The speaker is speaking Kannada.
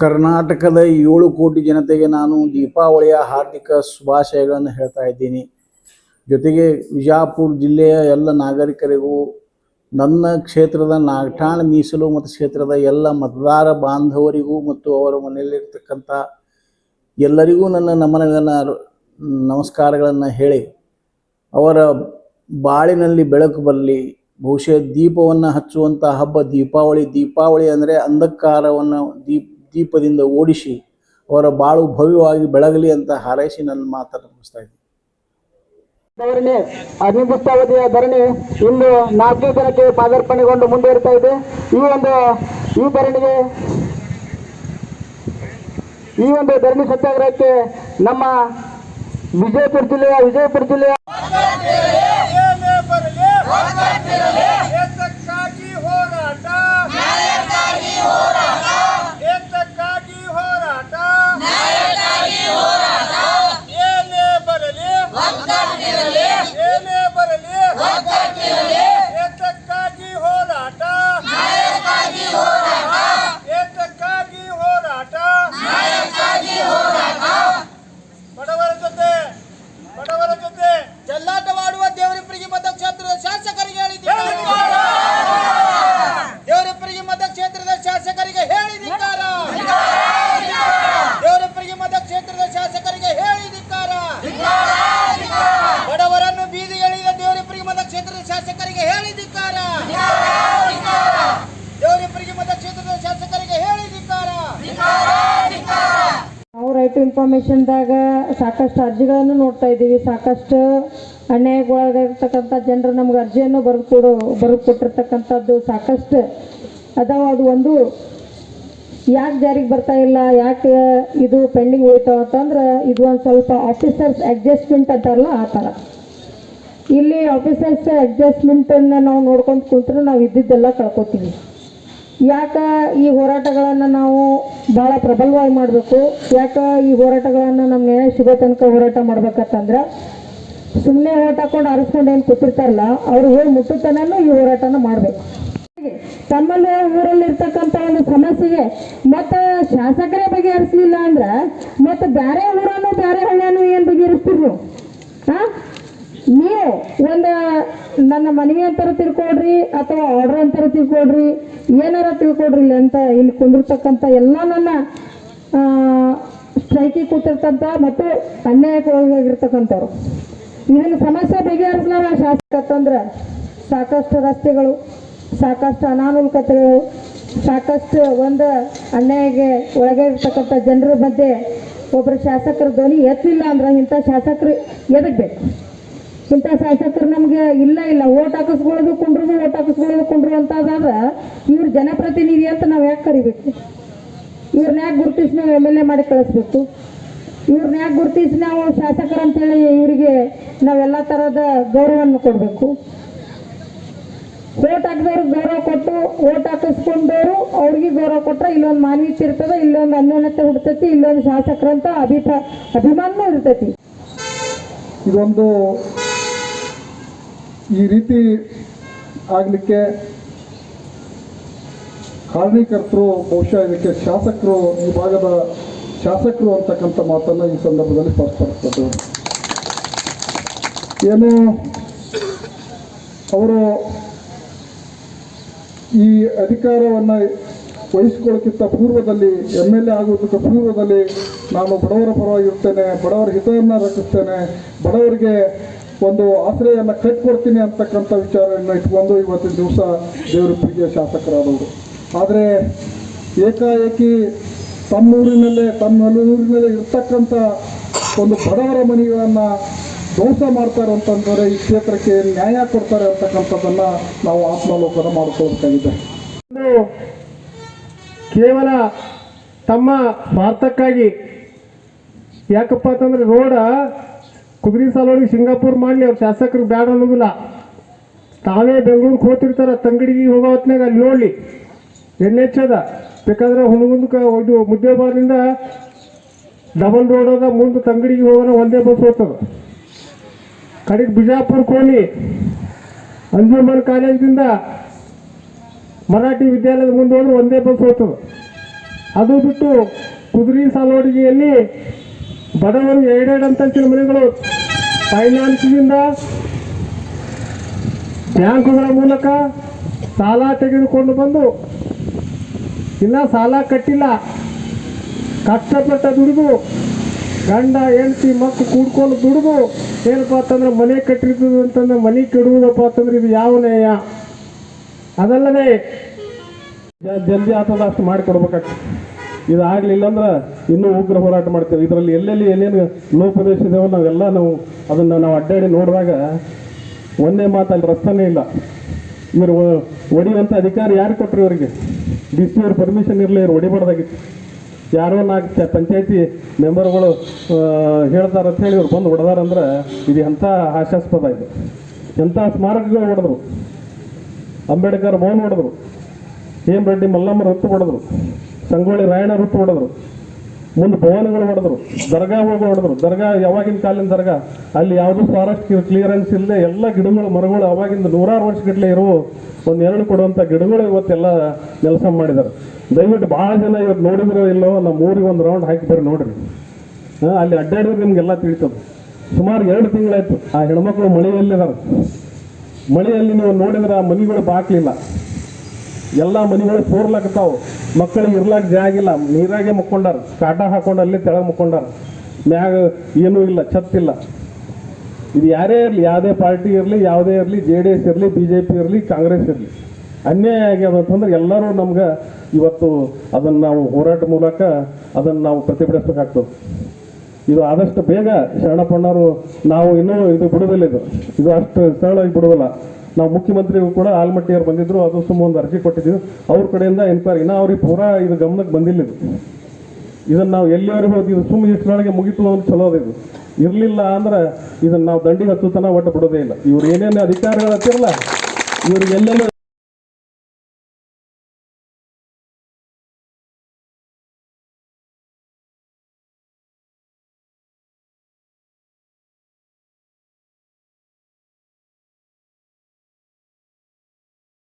ಕರ್ನಾಟಕದ ಏಳು ಕೋಟಿ ಜನತೆಗೆ ನಾನು ದೀಪಾವಳಿಯ ಹಾರ್ದಿಕ ಶುಭಾಶಯಗಳನ್ನು ಹೇಳ್ತಾ ಇದ್ದೀನಿ. ಜೊತೆಗೆ ವಿಜಾಪುರ ಜಿಲ್ಲೆಯ ಎಲ್ಲ ನಾಗರಿಕರಿಗೂ, ನನ್ನ ಕ್ಷೇತ್ರದ ನಾಗಠಾಣ ಮೀಸಲು ಮತ್ತು ಕ್ಷೇತ್ರದ ಎಲ್ಲ ಮತದಾರ ಬಾಂಧವರಿಗೂ ಮತ್ತು ಅವರ ಮನೆಯಲ್ಲಿರ್ತಕ್ಕಂಥ ಎಲ್ಲರಿಗೂ ನನ್ನ ನಮನಗಳನ್ನು, ನಮಸ್ಕಾರಗಳನ್ನು ಹೇಳಿ, ಅವರ ಬಾಳಿನಲ್ಲಿ ಬೆಳಕು ಬರಲಿ, ಬಹುಶಃ ದೀಪವನ್ನು ಹಚ್ಚುವಂಥ ಹಬ್ಬ ದೀಪಾವಳಿ ದೀಪಾವಳಿ ಅಂದರೆ ಅಂಧಕಾರವನ್ನು, ದೀಪ್ ದೀಪದಿಂದ ಓಡಿಸಿ ಅವರ ಬಾಳು ಭವ್ಯವಾಗಿ ಬೆಳಗಲಿ ಅಂತ ಹಾರೈಸಿ ನನ್ನ ಮಾತನ್ನು ಮುಗಿಸ್ತಾ ಇದ್ದೀನಿ. ಧರಣಿ ಅನಿರ್ದಿಷ್ಟಾವಧಿಯ ಧರಣಿ ಇಂದು ನಾಲ್ಕನೇ ದಿನಕ್ಕೆ ಪಾದಾರ್ಪಣೆಗೊಂಡು ಮುಂದುವರಿತಾ ಇದೆ. ಈ ಒಂದು ಈ ಧರಣಿಗೆ ಈ ಒಂದು ಧರಣಿ ಸತ್ಯಾಗ್ರಹಕ್ಕೆ ನಮ್ಮ ವಿಜಯಪುರ ಜಿಲ್ಲೆಯ ವಿಜಯಪುರ ಜಿಲ್ಲೆಯ ಇನ್ಫಾರ್ಮೇಶನ್ದಾಗ ಸಾಕಷ್ಟು ಅರ್ಜಿಗಳನ್ನು ನೋಡ್ತಾ ಇದ್ದೀವಿ. ಸಾಕಷ್ಟು ಅನ್ಯಾಯಗೊಳಗಾಗಿರ್ತಕ್ಕಂಥ ಜನರು ನಮ್ಗೆ ಅರ್ಜಿಯನ್ನು ಬರೆದು ಕೊಡು ಬರೆದು ಕೊಟ್ಟಿರ್ತಕ್ಕಂಥದ್ದು ಸಾಕಷ್ಟು ಅದಾವ. ಅದು ಒಂದು ಯಾಕೆ ಜಾರಿಗೆ ಬರ್ತಾ ಇಲ್ಲ, ಯಾಕೆ ಇದು ಪೆಂಡಿಂಗ್ ಉಳಿತಾವ ಅಂತಂದ್ರೆ ಇದು ಒಂದು ಸ್ವಲ್ಪ ಆಫೀಸರ್ಸ್ ಅಡ್ಜಸ್ಟ್ಮೆಂಟ್ ಅಂತಾರಲ್ಲ ಆ ಥರ ಇಲ್ಲಿ ಆಫೀಸರ್ಸ್ ಅಡ್ಜಸ್ಟ್ಮೆಂಟನ್ನು ನಾವು ನೋಡ್ಕೊಂಡು ಕುಂತ್ರೆ ನಾವು ಇದ್ದಿದ್ದೆಲ್ಲ ಕಳ್ಕೊತೀವಿ. ಯಾಕೆ ಈ ಹೋರಾಟಗಳನ್ನು ನಾವು ಭಾಳ ಪ್ರಬಲವಾಗಿ ಮಾಡಬೇಕು. ಯಾಕೆ ಈ ಹೋರಾಟಗಳನ್ನು ನಮ್ಮ ನ್ಯಾಯ ಸಿಗೋ ತನಕ ಹೋರಾಟ ಮಾಡ್ಬೇಕಂತಂದ್ರೆ ಸುಮ್ಮನೆ ಓಟ್ ಹಾಕೊಂಡು ಆರಿಸ್ಕೊಂಡು ಏನು ಕೂತಿರ್ತಾರಲ್ಲ, ಅವ್ರು ಹೋಗಿ ಮುಟ್ಟುತನೂ ಈ ಹೋರಾಟನ ಮಾಡಬೇಕು. ತಮ್ಮಲ್ಲಿ ಊರಲ್ಲಿ ಇರ್ತಕ್ಕಂಥ ಒಂದು ಸಮಸ್ಯೆಗೆ ಮತ್ತು ಶಾಸಕರೇ ಬಗೆಹರಿಸಲಿಲ್ಲ ಅಂದ್ರೆ, ಮತ್ತು ಬೇರೆ ಊರನ್ನು ಬೇರೆ ಹಳ್ಳಿಯನ್ನು ಏನು ಬಗೆಹರಿಸ್ತೀರಿ ನೀವು? ಹಾಂ ನೀವು ಒಂದು ನನ್ನ ಮನವಿ ಅಂತಾರ ತಿಳ್ಕೊಡ್ರಿ ಅಥವಾ ಆರ್ಡರ್ ಅಂತಾರ ತಿಳ್ಕೊಡ್ರಿ ಏನಾರ ತಿಳ್ಕೊಡ್ರಿ ಇಲ್ಲಿ ಅಂತ ಇಲ್ಲಿ ಕುಂದಿರ್ತಕ್ಕಂಥ ಎಲ್ಲ ನನ್ನ ಸ್ಟ್ರೈಕಿಗೆ ಕೂತಿರ್ತಂಥ ಮತ್ತು ಅನ್ಯಾಯಕ್ಕೆ ಒಳಗಾಗಿರ್ತಕ್ಕಂಥವ್ರು ಇದನ್ನು ಸಮಸ್ಯೆ ಬಗೆಹರಿಸಲಾರ ಶಾಸಕತ್ತಂದ್ರೆ ಸಾಕಷ್ಟು ರಸ್ತೆಗಳು, ಸಾಕಷ್ಟು ಅನಾನುಕೂಲತೆಗಳು, ಸಾಕಷ್ಟು ಒಂದು ಅನ್ಯಾಯಕ್ಕೆ ಒಳಗಾಗಿರ್ತಕ್ಕಂಥ ಜನರ ಮಧ್ಯೆ ಒಬ್ಬರು ಶಾಸಕರ ಧ್ವನಿ ಎತ್ತಲಿಲ್ಲ ಅಂದ್ರೆ ಇಂಥ ಶಾಸಕರು ಎದಕ್ಕೆ ಇಂಥ ಶಾಸಕರು ನಮಗೆ ಇಲ್ಲ ಇಲ್ಲ. ಓಟ್ ಹಾಕಿಸ್ಕೊಳ್ಳೋದು ಕುಂಡ್ರು ಓಟ್ ಹಾಕಿಸ್ಕೊಳ್ಳೋದು ಕುಂಡ್ರು ಅಂತಂದ್ರೆ ಇವ್ರ ಜನಪ್ರತಿನಿಧಿ ಅಂತ ನಾವು ಯಾಕೆ ಕರಿಬೇಕು? ಇವ್ರನ್ನ ಯಾಕೆ ಗುರುತಿಸಿ ನಾವು ಎಂ ಎಲ್ ಎ ಮಾಡಿ ಕಳಿಸ್ಬೇಕು? ಇವ್ರನ್ನ ಯಾಕೆ ಗುರುತಿಸಿ ನಾವು ಶಾಸಕರು ಅಂತೇಳಿ ಇವರಿಗೆ ನಾವೆಲ್ಲ ಥರದ ಗೌರವವನ್ನು ಕೊಡಬೇಕು? ಓಟ್ ಹಾಕಿದವ್ರಿಗೆ ಗೌರವ ಕೊಟ್ಟು ಓಟ್ ಹಾಕಿಸ್ಕೊಂಡವರು ಅವ್ರಿಗೆ ಗೌರವ ಕೊಟ್ಟರೆ ಇಲ್ಲೊಂದು ಮಾನ್ಯತೆ ಇರ್ತದೆ, ಇಲ್ಲೊಂದು ಅನ್ಯೋನ್ಯತೆ ಹುಡ್ತೈತಿ ಇಲ್ಲೊಂದು ಶಾಸಕರಂತ ಅಭಿಪ್ರಾಯ, ಅಭಿಮಾನನೂ ಇರ್ತೈತಿ. ಇದೊಂದು ಈ ರೀತಿ ಆಗಲಿಕ್ಕೆ ಕಾರಣೀಕರ್ತರು ಬಹುಶಃ ಇದಕ್ಕೆ ಶಾಸಕರು, ಈ ಭಾಗದ ಶಾಸಕರು ಅಂತಕ್ಕಂಥ ಮಾತನ್ನು ಈ ಸಂದರ್ಭದಲ್ಲಿ ಸ್ಪಷ್ಟಪಡಿಸ್ತದೆ ಏನು, ಅವರು ಈ ಅಧಿಕಾರವನ್ನು ವಹಿಸ್ಕೊಳ್ಳೋಕ್ಕಿಂತ ಪೂರ್ವದಲ್ಲಿ, ಎಂ ಎಲ್ ಎ ಆಗೋದಕ್ಕೆ ಪೂರ್ವದಲ್ಲಿ ನಾನು ಬಡವರ ಪರವಾಗಿರ್ತೇನೆ, ಬಡವರ ಹಿತವನ್ನು ರಕ್ಷಿಸ್ತೇನೆ, ಬಡವರಿಗೆ ಒಂದು ಆಶ್ರಯನ ಕಟ್ಕೊಡ್ತೀನಿ ಅಂತಕ್ಕಂಥ ವಿಚಾರವನ್ನು ಇಟ್ಕೊಂಡು ಇವತ್ತಿನ ದಿವಸ ದೇವರಪ್ಪಗೆ ಶಾಸಕರಾದವರು. ಆದರೆ ಏಕಾಏಕಿ ತಮ್ಮೂರಿನಲ್ಲೇ, ತಮ್ಮ ಊರಿನಲ್ಲೇ ಇರ್ತಕ್ಕಂಥ ಒಂದು ಬಡವರ ಮನೆಗಳನ್ನು ಧ್ವಂಸ ಮಾಡ್ತಾರೆ ಅಂತಂದರೆ ಈ ಕ್ಷೇತ್ರಕ್ಕೆ ನ್ಯಾಯ ಕೊಡ್ತಾರೆ ಅಂತಕ್ಕಂಥದ್ದನ್ನು ನಾವು ಆತ್ಮಾವಲೋಕನ ಮಾಡ್ಕೋಬೇಕಾಗಿದೆ ಒಂದು ಕೇವಲ ತಮ್ಮ ಸ್ವಾರ್ಥಕ್ಕಾಗಿ, ಯಾಕಪ್ಪ ಅಂತಂದ್ರೆ ರೋಡ ಕುದುರೆ ಸಾಲೋಡಿ ಸಿಂಗಾಪುರ್ ಮಾಡಲಿ ಅವ್ರ ಶಾಸಕರು ಬ್ಯಾಡ ಅನ್ನೋದಿಲ್ಲ. ತಾವೇ ಬೆಂಗಳೂರಿಗೆ ಹೋಗ್ತಿರ್ತಾರೆ, ತಂಗಡಿಗೆ ಹೋಗೋ ಹೊತ್ನಾಗ ಅಲ್ಲಿ ನೋಡಲಿ. ಎನ್ ಎಚ್ ಅದ ಬೇಕಾದ್ರೆ ಹುಣಗುಂದಕ್ಕೆ ಇದು ಮುದ್ದೇಬಾರ್ದಿಂದ ಡಬಲ್ ರೋಡ್ ಅದ, ಮುಂದೆ ತಂಗಡಿಗೆ ಹೋಗೋಣ, ಒಂದೇ ಬಸ್ ಹೋಗ್ತದ. ಕಡೆಗೆ ಬಿಜಾಪುರ ಕೋಲಿ ಅಂಜುಮನ್ ಕಾಲೇಜಿಂದ ಮರಾಠಿ ವಿದ್ಯಾಲಯದ ಮುಂದೆ ಹೋದ್ರೆ ಒಂದೇ ಬಸ್ ಹೋಗ್ತದೆ. ಅದು ಬಿಟ್ಟು ಕುದುರೆ ಸಾಲೋಡಿಗೆಯಲ್ಲಿ ಬಡವರು ಎರಡೆರಡು ಅಂತಸ್ತಿನ ಮನೆಗಳು? ಫೈನಾನ್ಸ್ನಿಂದ ಬ್ಯಾಂಕುಗಳ ಮೂಲಕ ಸಾಲ ತೆಗೆದುಕೊಂಡು ಬಂದು ಇಲ್ಲ ಸಾಲ ಕಟ್ಟಿಲ್ಲ. ಕಷ್ಟಪಟ್ಟ ದುಡಿದು, ಗಂಡ, ಹೆಂಡತಿ ಮಕ್ಕಳು ಕೂಡ್ಕೊಂಡು ದುಡಿದು, ಏನಪ್ಪ ಅಂತಂದ್ರೆ ಮನೆ ಕಟ್ಟಿರ್ತದೆ ಅಂತಂದ್ರೆ ಮನೆ ಕೆಡುವುದಪ್ಪ ಅಂತಂದ್ರೆ ಇದು ಯಾವ ನ್ಯಾಯ? ಅದಲ್ಲದೆ ಜಲ್ದಿ ಆತದ ಅಷ್ಟು ಮಾಡಿಕೊಡ್ಬೇಕಾಗ್ತದೆ. ಇದು ಆಗಲಿಲ್ಲ ಅಂದ್ರೆ ಇನ್ನೂ ಉಗ್ರ ಹೋರಾಟ ಮಾಡ್ತೇವೆ. ಇದರಲ್ಲಿ ಎಲ್ಲೆಲ್ಲಿ ಏನೇನು ಲೋಪದೇಶ ಇದೆಯೋ ನಾವೆಲ್ಲ ನಾವು ಅದನ್ನು ನಾವು ಅಡ್ಡಾಡಿ ನೋಡಿದಾಗ ಒಂದೇ ಮಾತಲ್ಲಿ ರಸ್ತಾನೇ ಇಲ್ಲ. ಇವರು ಹೊಡಿಯುವಂಥ ಅಧಿಕಾರ ಯಾರು ಕೊಟ್ಟರು ಇವರಿಗೆ? ಡಿ ಸಿ ಅವ್ರ ಪರ್ಮಿಷನ್ ಇರಲಿ, ಇವ್ರು ಹೊಡಿಬಾರ್ದಾಗಿತ್ತು ಯಾರೋ ನಾಲ್ಕು ಪಂಚಾಯತಿ ಮೆಂಬರ್ಗಳು ಹೇಳ್ತಾರೆ ಅಂತ ಹೇಳಿ ಇವ್ರು ಬಂದು ಹೊಡೆದಾರಂದ್ರೆ ಇದು ಎಂಥ ಹಾಸ್ಯಾಸ್ಪದ ಇದು. ಎಂಥ ಸ್ಮಾರಕಗಳು ಹೊಡೆದ್ರು. ಅಂಬೇಡ್ಕರ್ ಭವನ್ ಹೊಡೆದ್ರು. ಹೇಮರೆಡ್ಡಿ ಮಲ್ಲಮ್ಮ ಹೊತ್ತು ಹೊಡೆದ್ರು. ಸಂಗೊಳ್ಳಿ ರಾಯಣ ವೃತ್ತು ಹೊಡೆದ್ರು. ಮುಂದೆ ಭವನಗಳು ಹೊಡೆದ್ರು. ದರ್ಗಾಗಳು ಹೊಡೆದ್ರು. ದರ್ಗಾ ಯಾವಾಗಿನ ಕಾಲಿನ ದರ್ಗಾ? ಅಲ್ಲಿ ಯಾವುದೂ ಫಾರೆಸ್ಟ್ ಕ್ಲಿಯರೆನ್ಸ್ ಇಲ್ಲದೆ ಎಲ್ಲ ಗಿಡಗಳು, ಮರಗಳು ಅವಾಗಿಂದ ನೂರಾರು ವರ್ಷಗಟ್ಟಲೆ ಇರುವ, ಒಂದು ಎರಡು ಕೊಡುವಂಥ ಗಿಡಗಳು ಇವತ್ತೆಲ್ಲ ಕೆಲಸ ಮಾಡಿದ್ದಾರೆ. ದಯವಿಟ್ಟು ಭಾಳ ಜನ ಇವತ್ತು ನೋಡಿದ್ರು ಇಲ್ಲೋ ನಮ್ಮ ಊರಿಗೆ ಒಂದು ರೌಂಡ್ ಹಾಕಿ ಬರ್ರಿ ನೋಡ್ರಿ ಅಲ್ಲಿ ಅಡ್ಡಾಡಿದ್ರೆ ನಿಮ್ಗೆಲ್ಲ ತಿಳಿತದೆ. ಸುಮಾರು ಎರಡು ತಿಂಗಳಾಯ್ತು. ಆ ಹೆಣ್ಮಕ್ಳು ಮಳೆಯಲ್ಲಿದ್ದಾರೆ. ಮಳೆಯಲ್ಲಿ ನೀವು ನೋಡಿದ್ರೆ ಆ ಮನೆಗಳು ಬಾಕ್ಲಿಲ್ಲ. ಎಲ್ಲ ಮನೆಗಳು ಸೋರ್ಲಾಕತ್ತಾವ ಮಕ್ಕಳಿಗೆ ಇರ್ಲಾಕ ಜಾಗ ಇಲ್ಲ. ನೀರಾಗೆ ಮುಕ್ಕೊಂಡಾರ. ಕಾಟ ಹಾಕೊಂಡು ಅಲ್ಲಿ ತೆಳಗೆ ಮುಕ್ಕೊಂಡಾರ. ಮ್ಯಾಗ ಏನೂ ಇಲ್ಲ ಛತ್ತಿಲ್ಲ ಇದು ಯಾರೇ ಇರಲಿ, ಯಾವುದೇ ಪಾರ್ಟಿ ಇರಲಿ, ಯಾವುದೇ ಇರಲಿ, ಜೆ ಡಿ ಎಸ್ ಇರಲಿ, ಬಿ ಜೆ ಪಿ ಇರಲಿ, ಕಾಂಗ್ರೆಸ್ ಇರಲಿ. ಅನ್ಯಾಯ ಆಗ್ಯದ ಅಂತಂದ್ರೆ ಎಲ್ಲರೂ ನಮ್ಗೆ ಇವತ್ತು ಅದನ್ನು ನಾವು ಹೋರಾಟ ಮೂಲಕ ಅದನ್ನು ನಾವು ಪ್ರತಿಭಟಿಸ್ಬೇಕಾಗ್ತದೆ. ಇದು ಆದಷ್ಟು ಬೇಗ ಶರಣಪ್ಪಣ್ಣವರು ನಾವು ಇನ್ನೂ ಇದು ಬಿಡೋದಿಲ್ಲ ಇದು. ಇದು ಅಷ್ಟು ಸರಳವಾಗಿ ಬಿಡುದಿಲ್ಲ. ನಾವು ಮುಖ್ಯಮಂತ್ರಿಗೂ ಕೂಡ ಆಲ್ಮಟ್ಟಿಯವ್ರು ಬಂದಿದ್ರು, ಅದು ಸುಮ್ಮ ಒಂದು ಅರ್ಜಿ ಕೊಟ್ಟಿದ್ದೀವಿ. ಅವ್ರ ಕಡೆಯಿಂದ ಎನ್ಕ್ವೈರಿ ಇನ್ನ ಅವ್ರಿಗೆ ಪೂರಾ ಇದು ಗಮನಕ್ಕೆ ಬಂದಿಲ್ಲ ಇದು. ಇದನ್ನು ನಾವು ಎಲ್ಲಿವರೆಗೂ ಹೋಗಿ ಇದು ಸುಮ್ಮನೆ ಇಷ್ಟರೊಳಗೆ ಮುಗಿತು ಅಂತ ಚಲೋ ಇದು. ಇರಲಿಲ್ಲ ಅಂದ್ರೆ ಇದನ್ನು ನಾವು ದಂಡಿಗೆ ತನ ಒಟ್ಟು ಬಿಡೋದೇ ಇಲ್ಲ. ಇವ್ರು ಏನೇನು ಅಧಿಕಾರಿಗಳು ಹತ್ತಿರಲ್ಲ, ಇವ್ರಿಗೆ ಎಲ್ಲೆಲ್ಲ